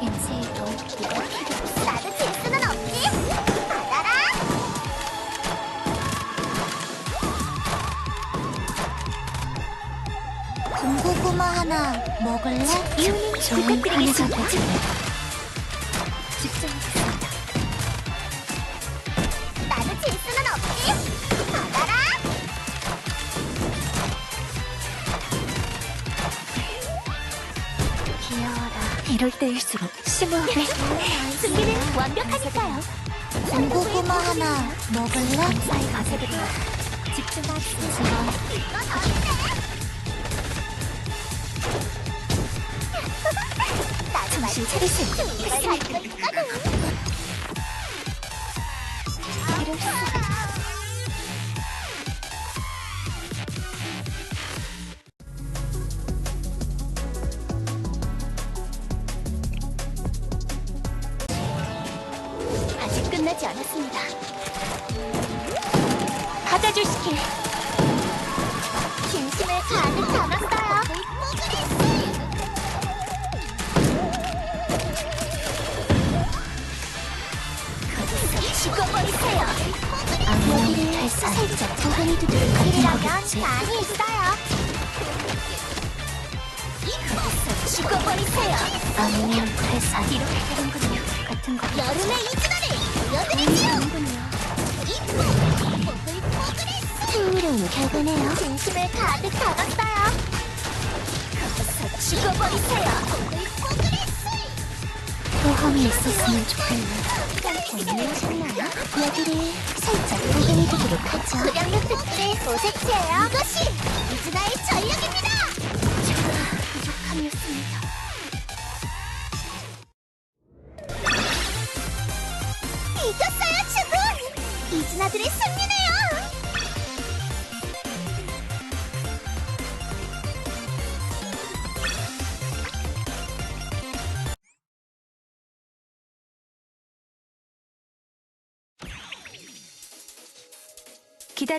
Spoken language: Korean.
인쇄도 이거 필요 없어. 나도 질 수는 없지. 받아라. 군고구마 하나 먹을래? 이유는 좋은 부탁드리겠습니다. 하늘이 집중하겠습니다. 나도 질 수는 없지. 받아라. 귀여워라. 이럴 때일수록 심오하게 준비는 완벽하니까요. 군고구마 하나 먹을래? 감사히 가세드려. 집중하겠습니다. 이거 더 정신 차리세요. 이럴 수 끝나지 않았습니다. 받아주시길. 진심을 가득 담았어요. 거기서 죽어버리세요. 악몽이 살짝 살짝 소금이 두드려 같은 거겠지. 많이 있어요. 거기서 죽어버리세요. 악몽 회사 이렇게 되는군요. 같은 거 여름의 보여드리지요. 흥미로운 결과네요. 진심을 가득 담았어요. 죽어버리세요. 소험이 있었으면 좋겠네. 고민하셨나요? 여기를 살짝 되도록 하죠. 고량력 특제 오색채예요. 이것이 이진아의 전력 이겼어요, 주군! 이진아들의 승리네요!